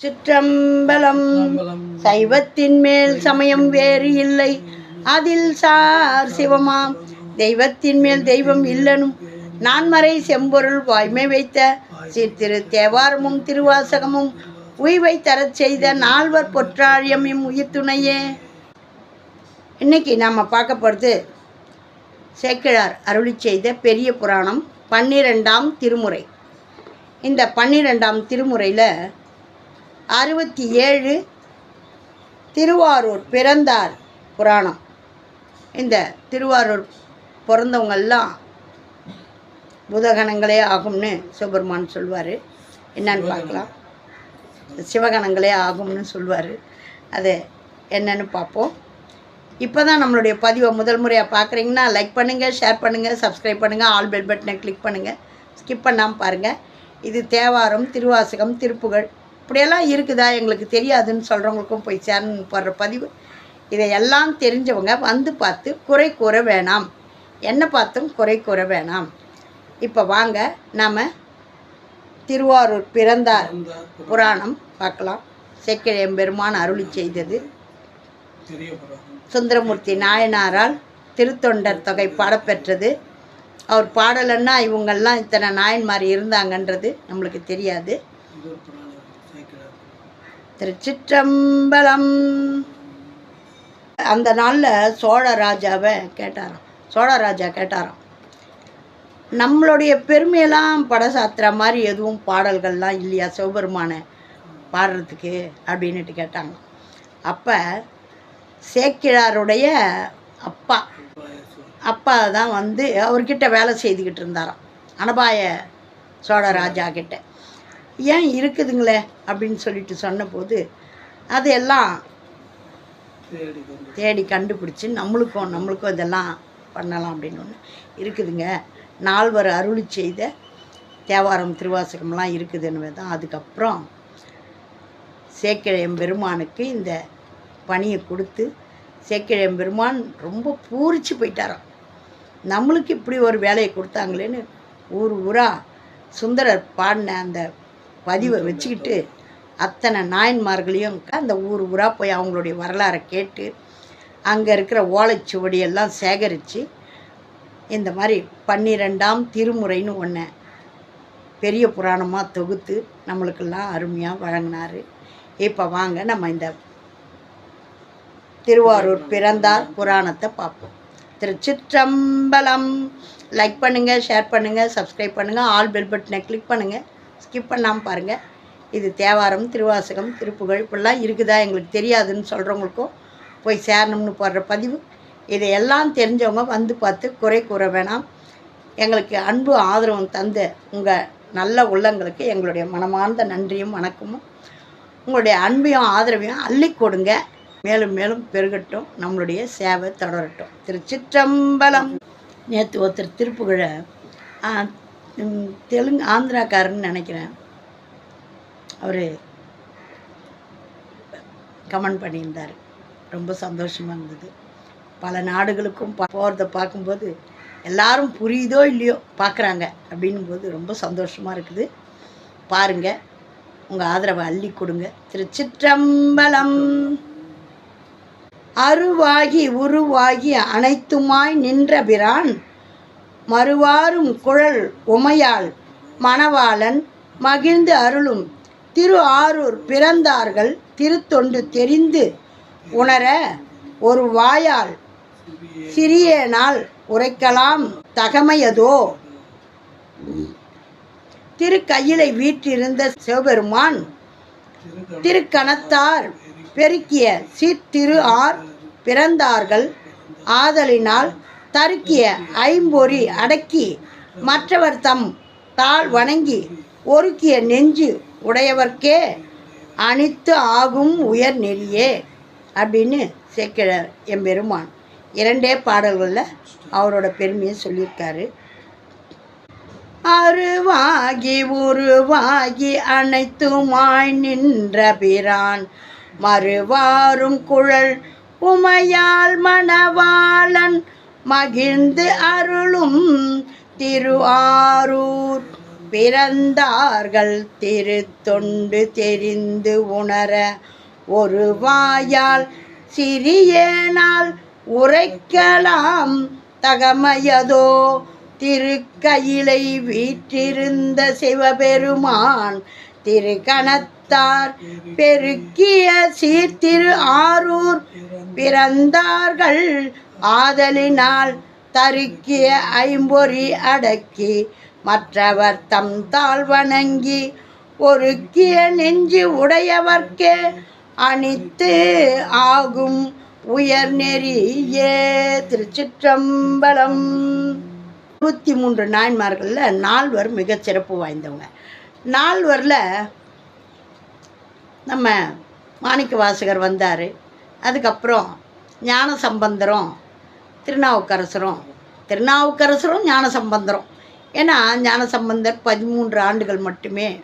சிற்றம்பலம். சைவத்தின் மேல் சமயம் வேறு இல்லை. அதில் சார் சிவமாம். தெய்வத்தின் மேல் தெய்வம் இல்லனும். நான்மறை செம்பொருள் வாய்மை வைத்த சீர்திரு தேவாரமும் திருவாசகமும் உய்வை தரச் செய்த நால்வர் பொற்றாழியம் இம் உயிர் துணையே இன்னைக்கு நாம் பார்க்க போகிறது சேக்கிழார் அருளி செய்த பெரிய புராணம் பன்னிரெண்டாம் திருமுறை. இந்த பன்னிரெண்டாம் திருமுறையில் அறுபத்தி ஏழு திருவாரூர் பிறந்தார் புராணம். இந்த திருவாரூர் பிறந்தவங்கெல்லாம் புதகணங்களே ஆகும்னு சுப்பிரமான் சொல்வார். என்னன்னு பார்க்கலாம். சிவகணங்களே ஆகும்னு சொல்வார். அது என்னன்னு பார்ப்போம். இப்போ தான் நம்மளுடைய பதிவை முதல் முறையாக பார்க்குறீங்கன்னா லைக் பண்ணுங்கள் ஷேர் பண்ணுங்கள் சப்ஸ்கிரைப் பண்ணுங்கள் ஆல் பெல் பட்டனை கிளிக் பண்ணுங்கள் ஸ்கிப் பண்ணாமல் பாருங்கள் இது தேவாரம் திருவாசகம் திருப்புகழ் இப்படியெல்லாம் இருக்குதா? எங்களுக்கு தெரியாதுன்னு சொல்கிறவங்களுக்கும் போய் சேரணும் போடுற பதிவு. இதையெல்லாம் தெரிஞ்சவங்க வந்து பார்த்து குறை கூற வேணாம். என்ன பார்த்தும் குறை கூற வேணாம். இப்போ வாங்க நாம் திருவாரூர் பிறந்தார் புராணம் பார்க்கலாம். செக்கிழம் பெருமான் அருளி செய்தது. சுந்தரமூர்த்தி நாயனாரால் திருத்தொண்டர் தொகை பாடப்பெற்றது. அவர் பாடலன்னா இவங்கெல்லாம் இத்தனை நாயன்மார் இருந்தாங்கன்றது நம்மளுக்கு தெரியாது. திருச்சிற்றம்பலம். அந்த நாளில் சோழ ராஜாவை கேட்டாராம். சோழ ராஜா கேட்டாராம். நம்மளுடைய பெருமையெல்லாம் படசாத்திர மாதிரி எதுவும் பாடல்கள்லாம் இல்லையா சிவபெருமானை பாடுறதுக்கு அப்படின்னுட்டு கேட்டாங்க. அப்போ சேக்கிழாருடைய அப்பா அப்பா தான் வந்து அவர்கிட்ட வேலை செய்துக்கிட்டு இருந்தாராம். அனபாய சோழ ராஜா கிட்ட. ஏன் இருக்குதுங்களே அப்படின்னு சொல்லிட்டு சொன்னபோது அதையெல்லாம் தேடி கண்டுபிடிச்சி நம்மளுக்கும் நம்மளுக்கும் இதெல்லாம் பண்ணலாம் அப்படின்னு ஒன்று இருக்குதுங்க. நால்வர் அருளி செய்த தேவாரம் திருவாசகம்லாம் இருக்குதுன்னு தான் அதுக்கப்புறம் சேக்கிழையம் பெருமானுக்கு இந்த பணியை கொடுத்து சேக்கிழையம் பெருமான் ரொம்ப பூரிச்சு போயிட்டாராம். நம்மளுக்கு இப்படி ஒரு வேலையை கொடுத்தாங்களேன்னு ஊர் ஊரா சுந்தரர் பாடின அந்த பதிவை வச்சுக்கிட்டு அத்தனை நாயன்மார்களையும் அந்த ஊர் ஊராக போய் அவங்களுடைய வரலாறை கேட்டு அங்கே இருக்கிற ஓலைச்சுவடியெல்லாம் சேகரித்து இந்த மாதிரி பன்னிரெண்டாம் திருமுறைன்னு ஒன்று பெரிய புராணமாக தொகுத்து நம்மளுக்கெல்லாம் அருமையாக வழங்கினார். இப்போ வாங்க நம்ம இந்த திருவாரூர் பிறந்தார் புராணத்தை பார்ப்போம். திருச்சிற்றம்பலம். லைக் பண்ணுங்கள் ஷேர் பண்ணுங்கள் சப்ஸ்கிரைப் பண்ணுங்கள் ஆல் பெல் பட்டனை கிளிக் பண்ணுங்கள் ஸ்கிப் பண்ணாமல் பாருங்கள் இது தேவாரம் திருவாசகம் திருப்புகழ் இப்படிலாம் இருக்குதா எங்களுக்கு தெரியாதுன்னு சொல்கிறவங்களுக்கும் போய் சேரணும்னு போடுற பதிவு. இதையெல்லாம் தெரிஞ்சவங்க வந்து பார்த்து குறை கூற வேணாம். எங்களுக்கு அன்பு ஆதரவும் தந்த உங்கள் நல்ல உள்ளங்களுக்கு எங்களுடைய மனமார்ந்த நன்றியும் வணக்கமும். உங்களுடைய அன்பையும் ஆதரவையும் அள்ளி கொடுங்க. மேலும் மேலும் பெருகட்டும். நம்மளுடைய சேவை தொடரட்டும். திருச்சிற்றம்பலம். நேற்று ஒருத்தர் திருப்புகழை தெலுங்கு ஆந்திராக்காரன்னு நினைக்கிறேன். அவர் கமெண்ட் பண்ணியிருந்தார். ரொம்ப சந்தோஷமாக இருந்தது. பல நாடுகளுக்கும் போகிறத பார்க்கும்போது எல்லாரும் புரியுதோ இல்லையோ பார்க்குறாங்க அப்படின்னும் போது ரொம்ப சந்தோஷமாக இருக்குது. பாருங்கள் உங்கள் ஆதரவை அள்ளி கொடுங்க. திருச்சிற்றம்பலம். அருவாகி உருவாகி அனைத்துமாய் நின்ற பிரான். மறுவாரும் குழல் உமையாள் மணவாளன் மகிழ்ந்து அருளும். திரு ஆரூர் பிறந்தார்கள் திருத்தொண்டு தெரிந்து உணர ஒரு வாயால் சிறியனால் உரைக்கலாம் தகமையதோ? திருக்கையிலை வீற்றிருந்த சிவபெருமான் திருக்கணத்தார் பெருக்கிய சீத்திரு ஆர் பிறந்தார்கள். ஆதலினால் தருக்கிய ஐம்பொறி அடக்கி மற்றவர் தம் தாள் வணங்கி ஒருக்கிய நெஞ்சு உடையவர்க்கே அனித்து ஆகும் உயர் நெறியே அப்படின்னு சேக்கிழார் எம்பெருமான் இரண்டே பாடல்களில் அவரோட பெருமையை சொல்லியிருக்காரு. அருவாகி உருவாகி அனைத்துமாய் நின்ற பிரான் மறுவாரும் குழல் உமையால் மணவாளன் மகிழ்ந்து அருளும் திரு ஆரூர் பிறந்தார்கள் திரு தொண்டு தெரிந்து உணர ஒரு வாயால் சிறியேனால் உரைக்கலாம் தகமையதோ. திருக்கையிலை வீற்றிருந்த சிவபெருமான் திருக்கணத்தார் பெருக்கிய சீர்திரு ஆரூர். பிறந்தார்கள் ஆதலினால் தருக்கிய ஐம்பொறி அடக்கி மற்றவர் தம் தாழ் வணங்கி ஒருக்கிய நெஞ்சு உடையவர்க்கே அணித்து ஆகும் உயர் நெறியே திருச்சிற்றம்பலம். இருபத்தி மூன்று நாயன்மார்களில் நால்வர் மிகச் சிறப்பு வாய்ந்தவங்க. நால்வரில் நம்ம மாணிக்க வாசகர் வந்தார். அதுக்கப்புறம் ஞான சம்பந்தரும் திருநாவுக்கரசரும் திருநாவுக்கரசரும் ஞான சம்பந்தரும் ஏன்னா ஞான சம்பந்தர் பதிமூன்று ஆண்டுகள் மட்டுமே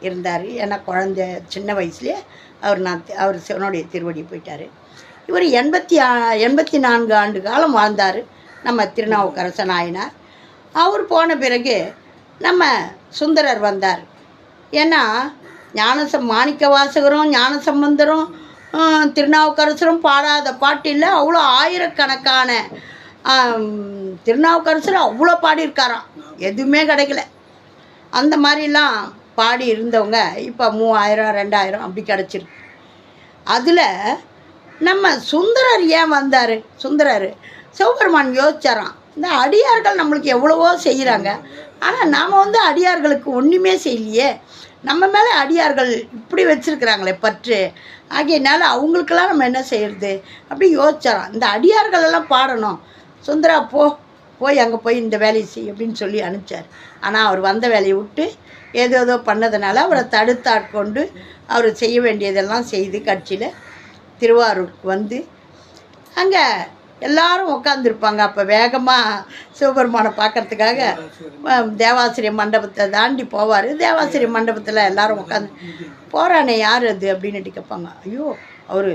இருந்தார். ஏன்னா குழந்த சின்ன வயசுலேயே அவர் நான் அவர் சிவனுடைய திருவடி போயிட்டார். இவர் எண்பத்தி ஆ- எண்பத்தி நான்கு ஆண்டு காலம் வாழ்ந்தார். நம்ம திருநாவுக்கரச நாயனார். அவர் போன பிறகு நம்ம சுந்தரர் வந்தார். ஏன்னா ஞானசம் மாணிக்க வாசகரும் ஞானசம்பந்தரும் திருநாவுக்கரசரும் பாடாத பாட்டில் அவ்வளோ ஆயிரக்கணக்கான திருநாவுக்கரசர் அவ்வளோ பாடியிருக்காராம் எதுவுமே கிடைக்கல. அந்த மாதிரிலாம் பாடி இருந்தவங்க இப்போ மூவாயிரம் ரெண்டாயிரம் அப்படி கிடச்சிருக்கு. அதில் நம்ம சுந்தரர் ஏன் வந்தார்? சுந்தரர் சிவபெருமான் யோசிச்சாராம் இந்த அடியார்கள் நம்மளுக்கு எவ்வளவோ செய்கிறாங்க ஆனால் நாம் வந்து அடியார்களுக்கு ஒன்றுமே செய்யலையே. நம்ம மேலே அடியார்கள் இப்படி வச்சுருக்குறாங்களே பற்று. ஆகையினால அவங்களுக்கெல்லாம் நம்ம என்ன செய்கிறது அப்படி யோசிச்சாராம். இந்த அடியார்களெல்லாம் பாடணும். சுந்தரா போ போய் அங்கே போய் இந்த வேலையை செய் அப்படின்னு சொல்லி அனுப்பிச்சார். ஆனால் அவர் வந்த வேலையை விட்டு ஏதோ ஏதோ பண்ணதுனால அவரை தடுத்தாட்கொண்டு அவர் செய்ய வேண்டியதெல்லாம் செய்து கட்சியில் திருவாரூருக்கு வந்து அங்கே எல்லாரும் உட்காந்துருப்பாங்க அப்போ வேகமாக சிவபெருமானை பார்க்கறதுக்காக அஹ், தேவாசிரிய மண்டபத்தை தாண்டி போவார். தேவாசிரிய மண்டபத்தில் எல்லாரும் உட்காந்து போகிறானே யார் அது? அப்படின்னுட்டு கேட்பாங்க. ஐயோ அவர்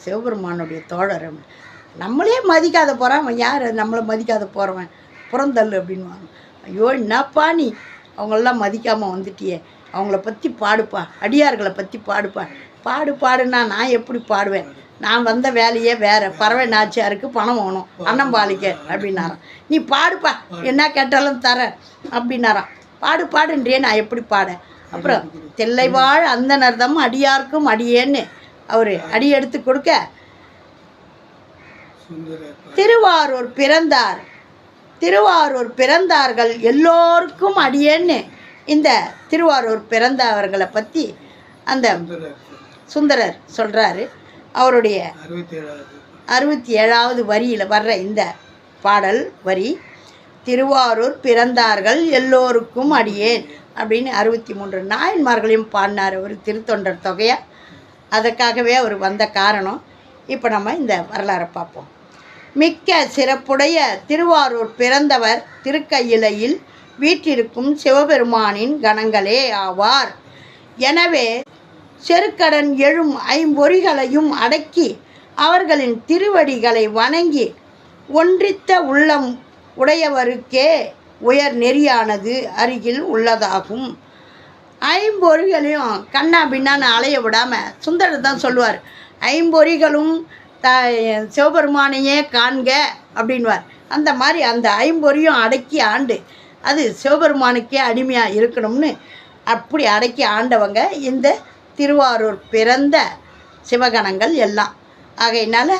சிவபெருமானுடைய தோழர் அப்படின்னு. நம்மளே மதிக்காத போகிறான் அவன் யார்? நம்மளை மதிக்காத போகிறவன் புறந்தள்ளு அப்படின்வாங்க ஐயோ என்னப்பா நீ? அவங்களெல்லாம் மதிக்காமல் வந்துட்டியே. அவங்கள பற்றி பாடுப்பா. அடியார்களை பற்றி பாடுப்பா. பாடு பாடுனா நான் எப்படி பாடுவேன்? நான் வந்த வேலையே வேற. பறவை நாச்சியாருக்கு பணம் வேணும். அண்ணம்பாளிக்க அப்படின்னாராம். நீ பாடுப்பா. என்ன கேட்டாலும் தரேன் அப்படின்னாராம். பாடு பாடுன்றியே நான் எப்படி பாட அப்புறம் தெல்லைவாழ் அந்த நர்தம் அடியார்க்கும் அடியேன்னு அவர் அடி எடுத்து கொடுக்க திருவாரூர் பிறந்தார். திருவாரூர் பிறந்தார்கள் எல்லோருக்கும் அடியேன்னு இந்த திருவாரூர் பிறந்தவர்களை பற்றி அந்த சுந்தரர் சொல்கிறாரு அவருடைய அறுபத்தி ஏழாவது வரியில் வர்ற இந்த பாடல் வரி திருவாரூர் பிறந்தார்கள் எல்லோருக்கும் அடியேன் அப்படின்னு அறுபத்தி மூன்று நாயன்மார்களையும் பாடினார் அவர் திருத்தொண்டர் தொகையா. அதற்காகவே அவர் வந்த காரணம். இப்போ நம்ம இந்த வரலாறை பார்ப்போம். மிக்க சிறப்புடைய திருவாரூர் பிறந்தவர் திருக்கையிலையில் வீற்றிருக்கும் சிவபெருமானின் கணங்களே ஆவார். எனவே செருக்கடன் எழும் ஐம்பொறிகளையும் அடக்கி அவர்களின் திருவடிகளை வணங்கி ஒன்றித்த உள்ளம் உடையவருக்கே உயர் நெறியானது அருகில் உள்ளதாகும். ஐம்பொறிகளையும் கண்ணா பின்னான்னு அலைய விடாமல் சுந்தரர் தான் சொல்லுவார். ஐம்பொறிகளும் த சிவபெருமானையே காண்க அப்படின்வார் அந்த மாதிரி அந்த ஐம்பொறியும் அடக்கி ஆண்டு அது சிவபெருமானுக்கே அடிமையாக இருக்கணும்னு அப்படி அடக்கி ஆண்டவங்க இந்த திருவாரூர் பிறந்த சிவகணங்கள் எல்லாம். ஆகையினால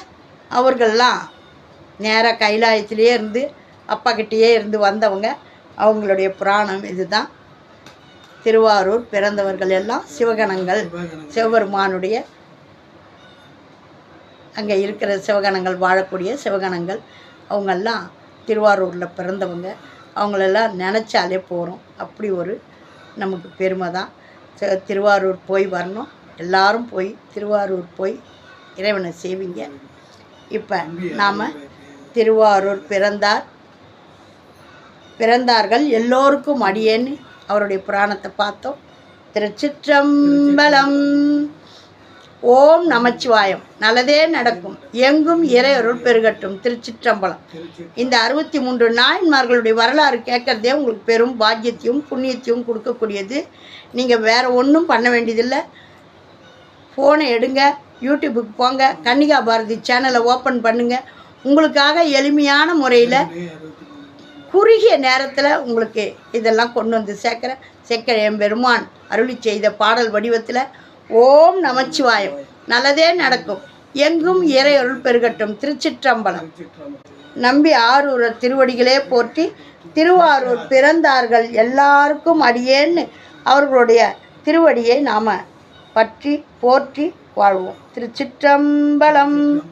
அவர்கள்லாம் நேராக கைலாயத்திலேயே இருந்து அப்பா கிட்டேயே இருந்து வந்தவங்க. அவங்களுடைய புராணம் இதுதான். திருவாரூர் பிறந்தவர்கள் எல்லாம் சிவகணங்கள். சிவபெருமானுடைய அங்கே இருக்கிற சிவகணங்கள் வாழக்கூடிய சிவகணங்கள். அவங்கெல்லாம் திருவாரூரில் பிறந்தவங்க. அவங்களெல்லாம் நினச்சாலே போகிறோம் அப்படி ஒரு நமக்கு பெருமை தான் திருவாரூர் போய் வரணும். எல்லாரும் போய் திருவாரூர் போய் இறைவனை செய்வீங்க இப்போ நாம் திருவாரூர் பிறந்தார். பிறந்தார்கள் எல்லோருக்கும் அடியேன்னு அவருடைய புராணத்தை பார்த்தோம். திருச்சிற்றம்பலம் ஓம் நமச்சிவாயம். நல்லதே நடக்கும். எங்கும் இறையருள் பெருகட்டும். திருச்சிற்றம்பலம். இந்த அறுபத்தி மூன்று நாயன்மார்களுடைய வரலாறு கேட்குறதே உங்களுக்கு பெரும் பாக்கியத்தையும் புண்ணியத்தையும் கொடுக்கக்கூடியது. நீங்கள் வேறு ஒன்றும் பண்ண வேண்டியதில்லை. ஃபோனை எடுங்க. யூடியூபுக்கு போங்க. கன்னிகா பாரதி சேனலை ஓப்பன் பண்ணுங்கள் உங்களுக்காக எளிமையான முறையில் குறுகிய நேரத்தில் உங்களுக்கு இதெல்லாம் கொண்டு வந்து சேர்க்குறேன். சேர்க்கிற பெருமான் அருளி செய்த பாடல் வடிவத்தில் ஓம் நமச்சிவாயம். நல்லதே நடக்கும். எங்கும் இறையருள் பெருகட்டும். திருச்சிற்றம்பலம். நம்பி ஆரூர திருவடிகளே போற்றி திருவாரூர் பிறந்தார்கள் எல்லாருக்கும் அடியேன்னு அவர்களுடைய திருவடியை நாம் பற்றி போற்றி வாழ்வோம். திருச்சிற்றம்பலம்.